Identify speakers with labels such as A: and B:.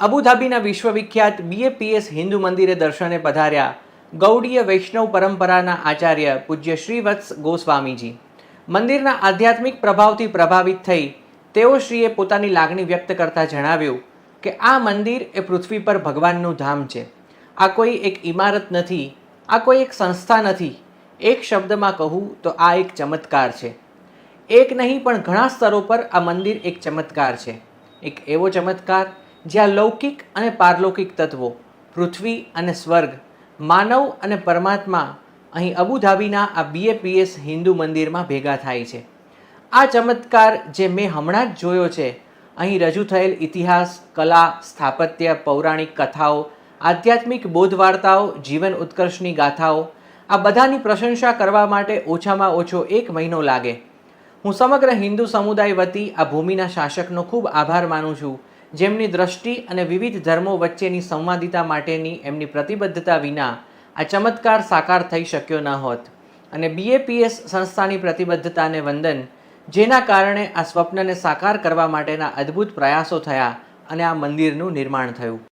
A: અબુધાબીના વિશ્વવિખ્યાત BAPS Hindu મંદિરે દર્શને પધાર્યા ગૌડીય વૈષ્ણવ પરંપરાના આચાર્ય પૂજ્ય શ્રીવત્સ ગોસ્વામીજી. મંદિરના આધ્યાત્મિક પ્રભાવથી પ્રભાવિત થઈ તેઓ શ્રીએ પોતાની લાગણી વ્યક્ત કરતા જણાવ્યું કે આ મંદિર એ પૃથ્વી પર ભગવાનનું ધામ છે. આ કોઈ એક ઇમારત નથી, આ કોઈ એક સંસ્થા નથી. એક શબ્દમાં કહું તો આ એક ચમત્કાર છે. એક નહીં પણ ઘણા સ્તરો પર આ મંદિર એક ચમત્કાર છે. એક એવો ચમત્કાર જ્યાં લૌકિક અને પારલૌકિક તત્વો, પૃથ્વી અને સ્વર્ગ, માનવ અને પરમાત્મા અહીં અબુધાબીના આ બીએપીએસ હિન્દુ મંદિરમાં ભેગા થાય છે. આ ચમત્કાર જે મેં હમણાં જ જોયો છે, અહીં રજૂ થયેલ ઇતિહાસ, કલા, સ્થાપત્ય, પૌરાણિક કથાઓ, આધ્યાત્મિક બોધ વાર્તાઓ જીવન ઉત્કર્ષની ગાથાઓ, આ બધાની પ્રશંસા કરવા માટે ઓછામાં ઓછો એક મહિનો લાગે. હું સમગ્ર હિન્દુ સમુદાય વતી આ ભૂમિના શાસકનો ખૂબ આભાર માનું છું જેમની દ્રષ્ટિ અને વિવિધ ધર્મો વચ્ચેની સંવાદિતા માટેની એમની પ્રતિબદ્ધતા વિના આ ચમત્કાર સાકાર થઈ શક્યો ન હોત. અને બીએપીએસ સંસ્થાની પ્રતિબદ્ધતાને વંદન, જેના કારણે આ સ્વપ્નને સાકાર કરવા માટેના અદ્ભુત પ્રયાસો થયા અને આ મંદિરનું નિર્માણ થયું.